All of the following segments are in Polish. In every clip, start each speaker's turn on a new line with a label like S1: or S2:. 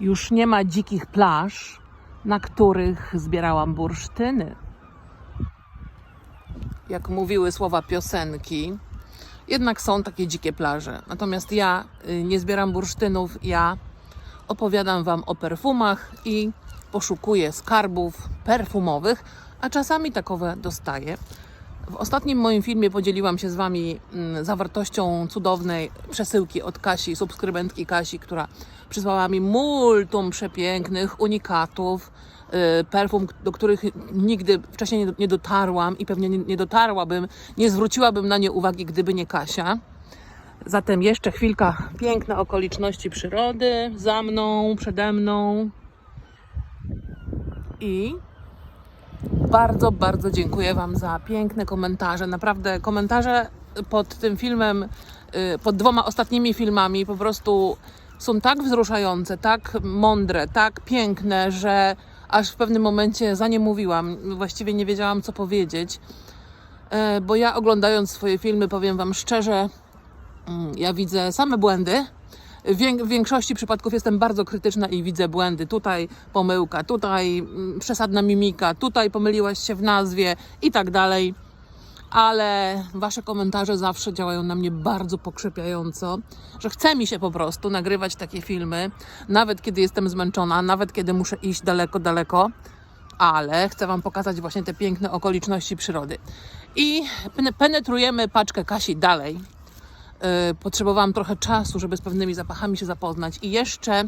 S1: Już nie ma dzikich plaż, na których zbierałam bursztyny. Jak mówiły słowa piosenki, jednak są takie dzikie plaże. Natomiast ja y, nie zbieram bursztynów, ja opowiadam Wam o perfumach i poszukuję skarbów perfumowych, a czasami takowe dostaję. W ostatnim moim filmie podzieliłam się z Wami mm, zawartością cudownej przesyłki od Kasi, subskrybentki Kasi, która przysłała mi multum przepięknych unikatów, y, perfum, do których nigdy wcześniej nie- dotarłam i pewnie nie dotarłabym, nie zwróciłabym na nie uwagi, gdyby nie Kasia. Zatem jeszcze chwilka piękne okoliczności przyrody za mną, przede mną. I bardzo, bardzo dziękuję Wam za piękne komentarze. Naprawdę komentarze pod tym filmem, y, pod dwoma ostatnimi filmami po prostu są tak wzruszające, tak mądre, tak piękne, że aż w pewnym momencie za nie mówiłam. Właściwie nie wiedziałam, co powiedzieć. E, Bo ja oglądając swoje filmy, powiem Wam szczerze, Mm, Ja widzę same błędy. W wię- w większości przypadków jestem bardzo krytyczna i widzę błędy. Tutaj pomyłka, tutaj mm, przesadna mimika, tutaj pomyliłaś się w nazwie i tak dalej. Ale wasze komentarze zawsze działają na mnie bardzo pokrzepiająco, że chce mi się po prostu nagrywać takie filmy, nawet kiedy jestem zmęczona, nawet kiedy muszę iść daleko, daleko, ale chcę Wam pokazać właśnie te piękne okoliczności przyrody. I pen- penetrujemy paczkę Kasi dalej. Y, potrzebowałam trochę czasu, żeby z pewnymi zapachami się zapoznać. I jeszcze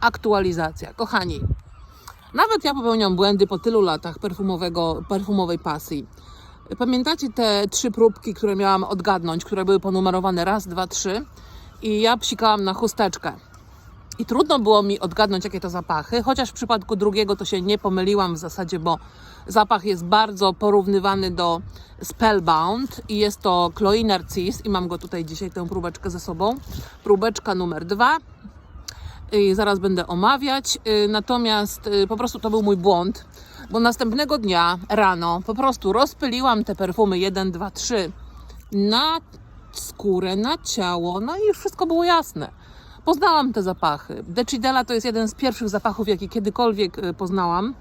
S1: aktualizacja. Kochani, nawet ja popełniam błędy po tylu latach perfumowego, perfumowej pasji. Pamiętacie te trzy próbki, które miałam odgadnąć, które były ponumerowane raz, dwa, trzy? I ja psikałam na chusteczkę. I trudno było mi odgadnąć, jakie to zapachy, chociaż w przypadku drugiego to się nie pomyliłam w zasadzie, bo zapach jest bardzo porównywany do Spellbound i jest to Chloe Narcisse i mam go tutaj dzisiaj, tę próbeczkę ze sobą. Próbeczka numer dwa. I zaraz będę omawiać. Y, Natomiast y, po prostu to był mój błąd, bo następnego dnia rano po prostu rozpyliłam te perfumy 1, 2, 3 na skórę, na ciało, no i wszystko było jasne. Poznałam te zapachy. Decidela to jest jeden z pierwszych zapachów, jaki kiedykolwiek y, poznałam.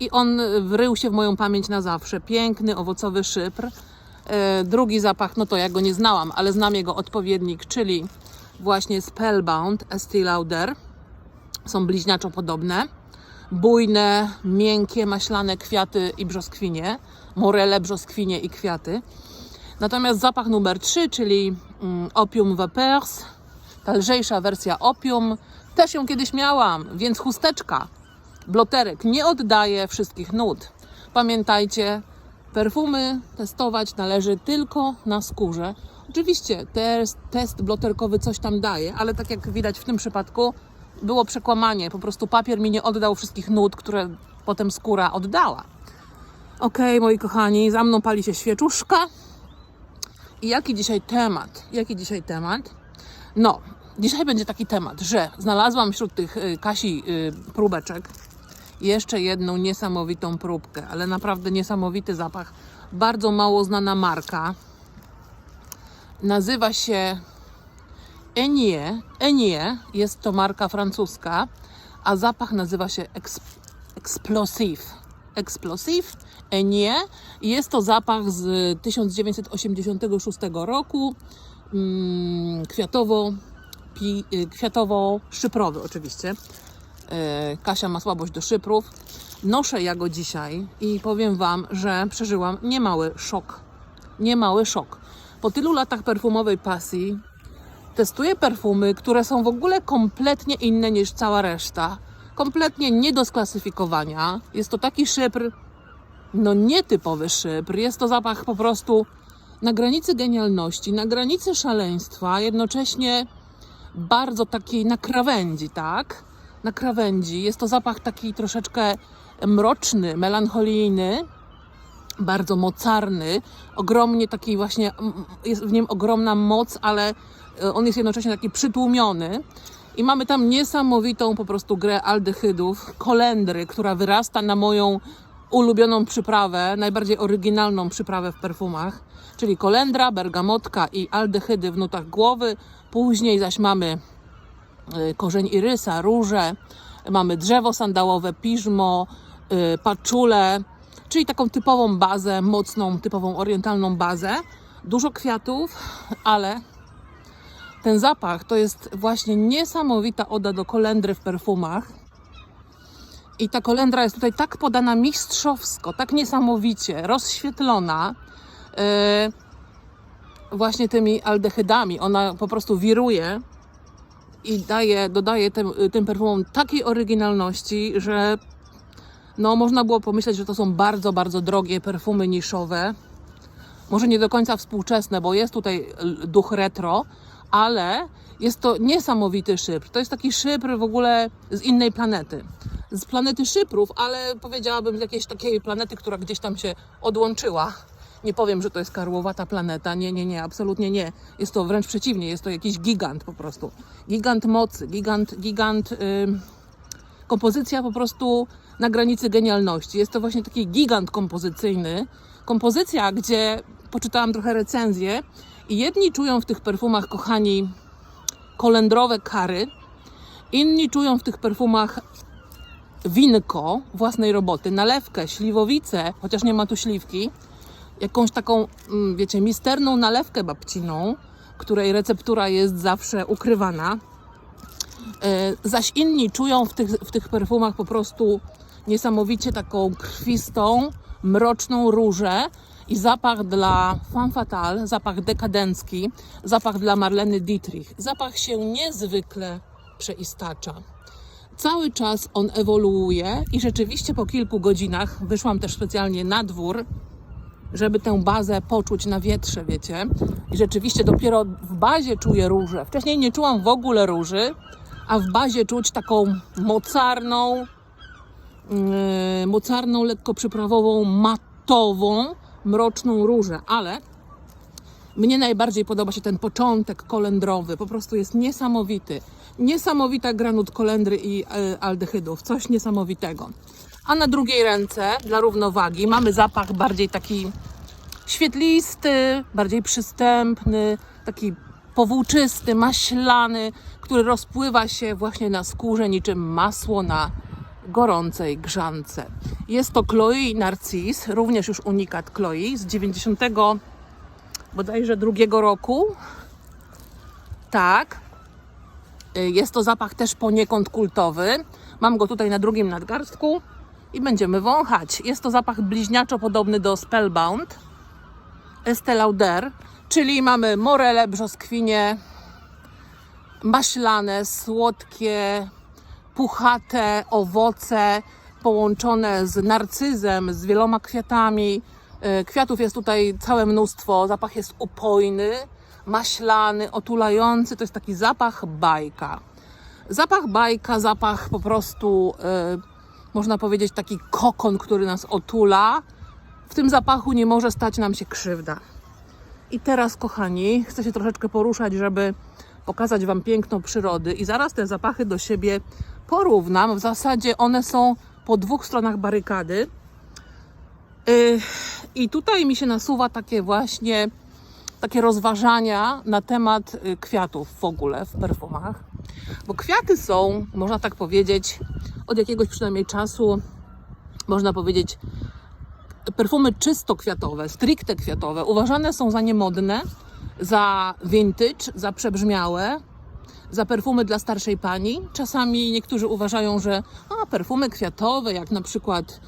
S1: I on y, wrył się w moją pamięć na zawsze. Piękny, owocowy szypr. E, Drugi zapach, no to ja go nie znałam, ale znam jego odpowiednik, czyli właśnie Spellbound Estee Lauder. Są bliźniaczo podobne. Bujne, miękkie, maślane kwiaty i brzoskwinie. Morele, brzoskwinie i kwiaty. Natomiast zapach numer 3, czyli mm, Opium Vapeurs, ta lżejsza wersja Opium, też ją kiedyś miałam, więc chusteczka, bloterek nie oddaje wszystkich nut. Pamiętajcie, perfumy testować należy tylko na skórze. Oczywiście test, test bloterkowy coś tam daje, ale tak jak widać w tym przypadku było przekłamanie. Po prostu papier mi nie oddał wszystkich nut, które potem skóra oddała. Okej, moi kochani, za mną pali się świeczuszka. I jaki dzisiaj temat? Jaki dzisiaj temat? No, dzisiaj będzie taki temat, że znalazłam wśród tych y, Kasi y, próbeczek jeszcze jedną niesamowitą próbkę, ale naprawdę niesamowity zapach. Bardzo mało znana marka. Nazywa się Enie. Enie jest to marka francuska, a zapach nazywa się Ex Explosive. Explosive Enie. Jest to zapach z 1986 roku. Mm, kwiatowo, pi, y, kwiatowo-szyprowy oczywiście. E, Kasia ma słabość do szyprów. Noszę ja go dzisiaj i powiem Wam, że przeżyłam niemały szok. Niemały szok. Po tylu latach perfumowej pasji testuję perfumy, które są w ogóle kompletnie inne niż cała reszta. Kompletnie nie do sklasyfikowania. Jest to taki szypr, no nietypowy szypr. Jest to zapach po prostu na granicy genialności, na granicy szaleństwa, jednocześnie bardzo takiej na krawędzi, tak? Na krawędzi. Jest to zapach taki troszeczkę mroczny, melancholijny, bardzo mocarny, ogromnie taki właśnie, jest w nim ogromna moc, ale e, on jest jednocześnie taki przytłumiony. I mamy tam niesamowitą po prostu grę aldehydów, kolendry, która wyrasta na moją ulubioną przyprawę, najbardziej oryginalną przyprawę w perfumach, czyli kolendra, bergamotka i aldehydy w nutach głowy. Później zaś mamy y, korzeń irysa, róże, mamy drzewo sandałowe, piżmo, y, paczule, czyli taką typową bazę, mocną, typową orientalną bazę. Dużo kwiatów, ale ten zapach to jest właśnie niesamowita oda do kolendry w perfumach. I ta kolendra jest tutaj tak podana mistrzowsko, tak niesamowicie, rozświetlona yy, właśnie tymi aldehydami. Ona po prostu wiruje i daje, dodaje tym, tym perfumom takiej oryginalności, że no, można było pomyśleć, że to są bardzo, bardzo drogie perfumy niszowe. Może nie do końca współczesne, bo jest tutaj l- duch retro, ale jest to niesamowity szypr. To jest taki szypr w ogóle z innej planety. Z planety szyprów, ale powiedziałabym z jakiejś takiej planety, która gdzieś tam się odłączyła. Nie powiem, że to jest karłowata planeta. Nie, nie, nie, absolutnie nie. Jest to wręcz przeciwnie, jest to jakiś gigant po prostu. Gigant mocy, gigant, gigant. ym, kompozycja po prostu na granicy genialności. Jest to właśnie taki gigant kompozycyjny. Kompozycja, gdzie poczytałam trochę recenzję i jedni czują w tych perfumach, kochani, kolendrowe kary, inni czują w tych perfumach winko własnej roboty, nalewkę, śliwowicę, chociaż nie ma tu śliwki, jakąś taką, mm, wiecie, misterną nalewkę babciną, której receptura jest zawsze ukrywana. E, zaś inni czują w tych, w tych perfumach po prostu niesamowicie taką krwistą, mroczną różę i zapach dla femme fatale, zapach dekadencki, zapach dla Marleny Dietrich. Zapach się niezwykle przeistacza. Cały czas on ewoluuje i rzeczywiście po kilku godzinach wyszłam też specjalnie na dwór, żeby tę bazę poczuć na wietrze, wiecie. I rzeczywiście dopiero w bazie czuję różę. Wcześniej nie czułam w ogóle róży, a w bazie czuć taką mocarną, yy, mocarną, lekko przyprawową, matową, mroczną różę, ale mnie najbardziej podoba się ten początek kolendrowy, po prostu jest niesamowity. Niesamowita granut kolendry i e, aldehydów, coś niesamowitego. A na drugiej ręce, dla równowagi, mamy zapach bardziej taki świetlisty, bardziej przystępny, taki powłóczysty, maślany, który rozpływa się właśnie na skórze niczym masło na gorącej grzance. Jest to Chloe Narcis, również już unikat Chloe z 90 bodajże drugiego roku. Tak. Y, Jest to zapach też poniekąd kultowy. Mam go tutaj na drugim nadgarstku i będziemy wąchać. Jest to zapach bliźniaczo podobny do Spellbound. Estée Lauder, czyli mamy morele, brzoskwinie, maślane, słodkie, puchate owoce połączone z narcyzem, z wieloma kwiatami. E, Kwiatów jest tutaj całe mnóstwo, zapach jest upojny, maślany, otulający. To jest taki zapach bajka. Zapach bajka, zapach po prostu, e, można powiedzieć, taki kokon, który nas otula. W tym zapachu nie może stać nam się krzywda. I teraz, kochani, chcę się troszeczkę poruszać, żeby pokazać Wam piękno przyrody i zaraz te zapachy do siebie porównam. W zasadzie one są po dwóch stronach barykady. Yy, I tutaj mi się nasuwa takie właśnie takie rozważania na temat y, kwiatów w ogóle w perfumach. Bo kwiaty są, można tak powiedzieć, od jakiegoś przynajmniej czasu, można powiedzieć, perfumy czysto kwiatowe, stricte kwiatowe, uważane są za niemodne, za vintage, za przebrzmiałe, za perfumy dla starszej pani. Czasami niektórzy uważają, że a, perfumy kwiatowe, jak na przykład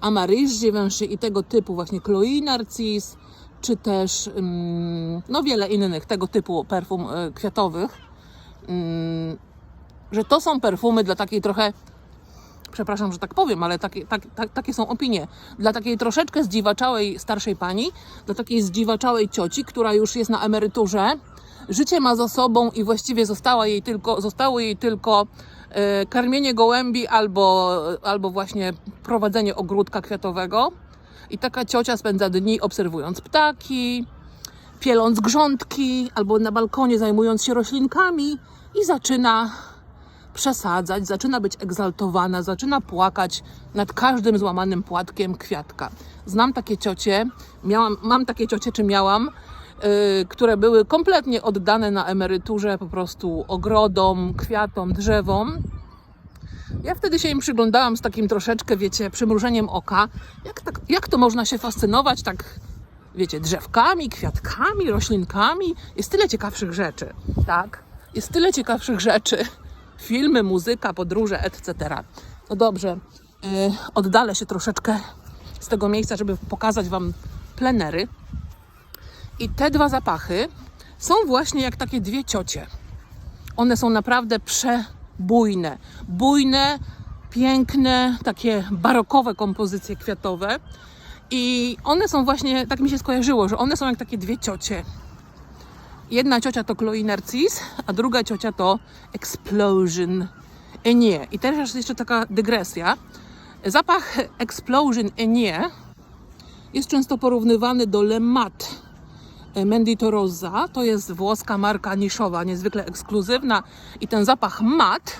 S1: Amaryż Givenchy i tego typu, właśnie Chloe Narcisse, czy też mm, no wiele innych tego typu perfum e, kwiatowych, mm, że to są perfumy dla takiej trochę przepraszam, że tak powiem, ale takie, tak, tak, takie są opinie. Dla takiej troszeczkę zdziwaczałej starszej pani, dla takiej zdziwaczałej cioci, która już jest na emeryturze, życie ma za sobą i właściwie została jej tylko, zostało jej tylko e, karmienie gołębi albo, albo właśnie prowadzenie ogródka kwiatowego. I taka ciocia spędza dni obserwując ptaki, pieląc grządki albo na balkonie zajmując się roślinkami i zaczyna przesadzać, zaczyna być egzaltowana, zaczyna płakać nad każdym złamanym płatkiem kwiatka. Znam takie ciocie, miałam, mam takie ciocie, czy miałam, y, które były kompletnie oddane na emeryturze po prostu ogrodom, kwiatom, drzewom. Ja wtedy się im przyglądałam z takim troszeczkę, wiecie, przymrużeniem oka. Jak, tak, jak to można się fascynować tak, wiecie, drzewkami, kwiatkami, roślinkami? Jest tyle ciekawszych rzeczy, tak? Jest tyle ciekawszych rzeczy. Filmy, muzyka, podróże, etc. No dobrze, yy, oddalę się troszeczkę z tego miejsca, żeby pokazać Wam plenery. I te dwa zapachy są właśnie jak takie dwie ciocie. One są naprawdę przebujne. Bujne, piękne, takie barokowe kompozycje kwiatowe. I one są właśnie, tak mi się skojarzyło, że one są jak takie dwie ciocie. Jedna ciocia to Chloe Narcis, a druga ciocia to Explosion Enie. I teraz jeszcze taka dygresja. Zapach Explosion Enie jest często porównywany do Le Mat Mendito Rosa. To jest włoska marka niszowa, niezwykle ekskluzywna. I ten zapach mat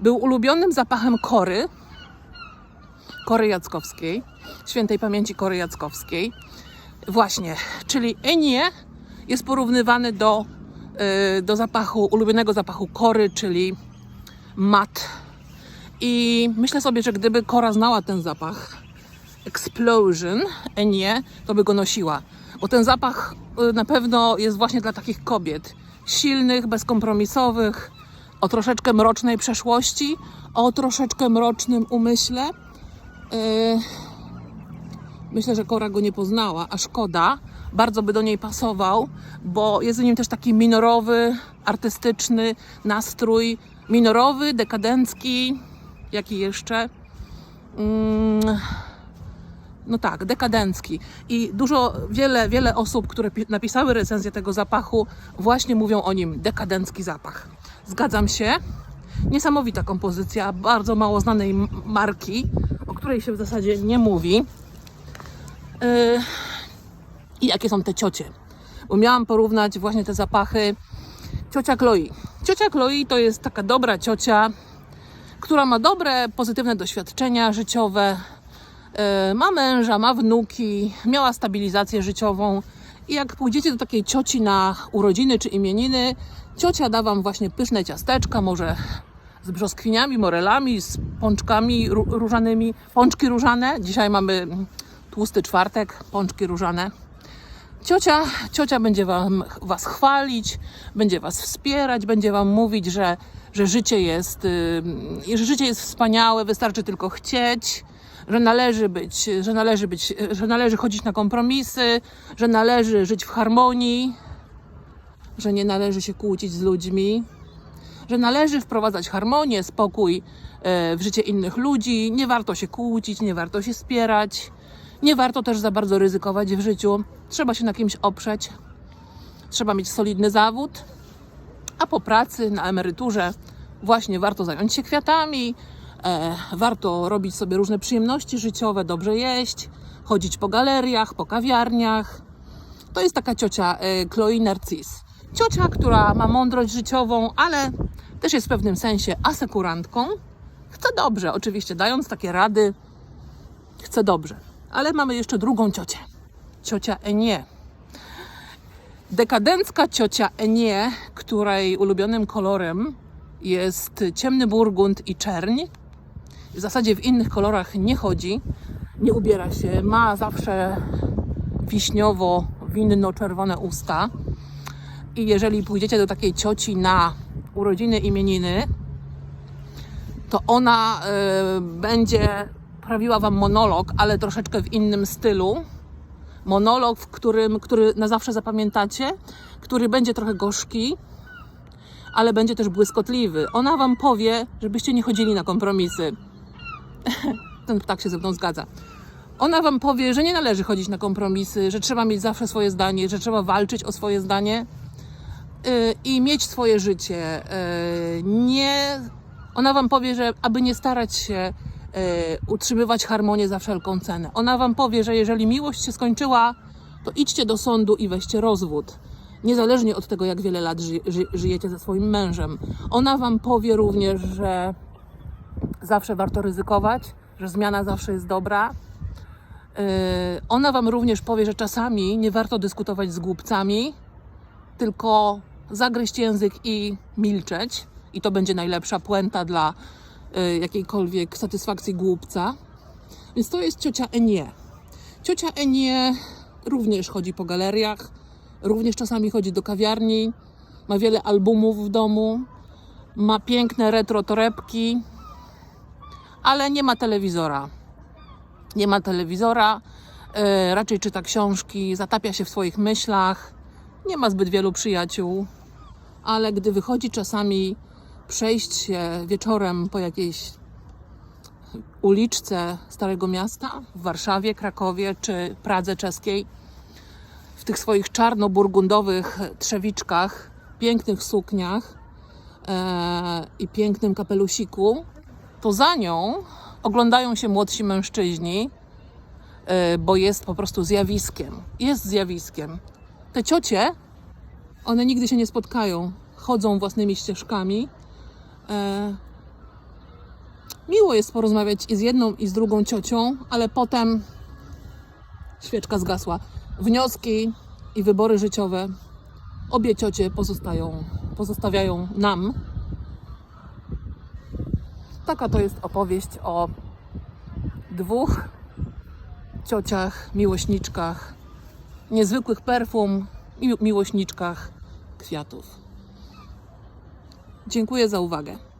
S1: był ulubionym zapachem Kory, Kory Jackowskiej, świętej pamięci Kory Jackowskiej. Właśnie, czyli Enie jest porównywany do, yy, do zapachu, ulubionego zapachu Kory, czyli mat. I myślę sobie, że gdyby Kora znała ten zapach Explosion, Enie, to by go nosiła. Bo ten zapach y, na pewno jest właśnie dla takich kobiet silnych, bezkompromisowych, o troszeczkę mrocznej przeszłości, o troszeczkę mrocznym umyśle. Yy, Myślę, że Kora go nie poznała, a szkoda. Bardzo by do niej pasował, bo jest w nim też taki minorowy, artystyczny nastrój. Minorowy, dekadencki. Jaki jeszcze? Mm, no tak, dekadencki. I dużo, wiele, wiele osób, które pi- napisały recenzję tego zapachu, właśnie mówią o nim dekadencki zapach. Zgadzam się. Niesamowita kompozycja, bardzo mało znanej marki, o której się w zasadzie nie mówi. Yy, I jakie są te ciocie? Bo miałam porównać właśnie te zapachy. Ciocia Chloe. Ciocia Chloe to jest taka dobra ciocia, która ma dobre, pozytywne doświadczenia życiowe, ma męża, ma wnuki, miała stabilizację życiową. I jak pójdziecie do takiej cioci na urodziny czy imieniny, ciocia da wam właśnie pyszne ciasteczka, może z brzoskwiniami, morelami, z pączkami ró- różanymi. Pączki różane. Dzisiaj mamy tłusty czwartek, pączki różane. Ciocia, ciocia będzie wam, was chwalić, będzie was wspierać, będzie wam mówić, że, że życie jest, że życie jest wspaniałe, wystarczy tylko chcieć, że należy być, że należy być, że należy chodzić na kompromisy, że należy żyć w harmonii, że nie należy się kłócić z ludźmi, że należy wprowadzać harmonię, spokój e, w życie innych ludzi, nie warto się kłócić, nie warto się spierać, nie warto też za bardzo ryzykować w życiu. Trzeba się na kimś oprzeć, trzeba mieć solidny zawód, a po pracy, na emeryturze, właśnie warto zająć się kwiatami, warto robić sobie różne przyjemności życiowe, dobrze jeść, chodzić po galeriach, po kawiarniach. To jest taka ciocia e, Chloe Narcis. Ciocia, która ma mądrość życiową, ale też jest w pewnym sensie asekurantką. Chce dobrze, oczywiście, dając takie rady, chce dobrze. Ale mamy jeszcze drugą ciocię. Ciocia Enie. Dekadencka ciocia Enie, której ulubionym kolorem jest ciemny burgund i czerń. W zasadzie w innych kolorach nie chodzi, nie ubiera się. Ma zawsze wiśniowo-winno-czerwone usta. I jeżeli pójdziecie do takiej cioci na urodziny, imieniny, to ona y, będzie prawiła wam monolog, ale troszeczkę w innym stylu. Monolog, w którym, który na zawsze zapamiętacie, który będzie trochę gorzki, ale będzie też błyskotliwy. Ona wam powie, żebyście nie chodzili na kompromisy. Ten ptak się ze mną zgadza. Ona wam powie, że nie należy chodzić na kompromisy, że trzeba mieć zawsze swoje zdanie, że trzeba walczyć o swoje zdanie yy, i mieć swoje życie. Yy, nie. Ona wam powie, że aby nie starać się yy, utrzymywać harmonię za wszelką cenę. Ona wam powie, że jeżeli miłość się skończyła, to idźcie do sądu i weźcie rozwód. Niezależnie od tego, jak wiele lat ży, ży, żyjecie ze swoim mężem. Ona wam powie również, że zawsze warto ryzykować, że zmiana zawsze jest dobra. Yy, Ona wam również powie, że czasami nie warto dyskutować z głupcami, tylko zagryźć język i milczeć. I to będzie najlepsza puenta dla y, jakiejkolwiek satysfakcji głupca. Więc to jest ciocia Enie. Ciocia Enie również chodzi po galeriach, również czasami chodzi do kawiarni, ma wiele albumów w domu, ma piękne retro torebki, ale nie ma telewizora. Nie ma telewizora, e, raczej czyta książki, zatapia się w swoich myślach, nie ma zbyt wielu przyjaciół, ale gdy wychodzi czasami przejść się wieczorem po jakiejś uliczce Starego Miasta w Warszawie, Krakowie czy Pradze czeskiej, w tych swoich czarno-burgundowych trzewiczkach, pięknych sukniach e, i pięknym kapelusiku, to za nią oglądają się młodsi mężczyźni, e, bo jest po prostu zjawiskiem. Jest zjawiskiem. Te ciocie, one nigdy się nie spotkają, chodzą własnymi ścieżkami. E, miło jest porozmawiać i z jedną, i z drugą ciocią, ale potem świeczka zgasła. Wnioski i wybory życiowe obie ciocie pozostają, pozostawiają nam. Taka to jest opowieść o dwóch ciociach, miłośniczkach, niezwykłych perfum i miłośniczkach kwiatów. Dziękuję za uwagę.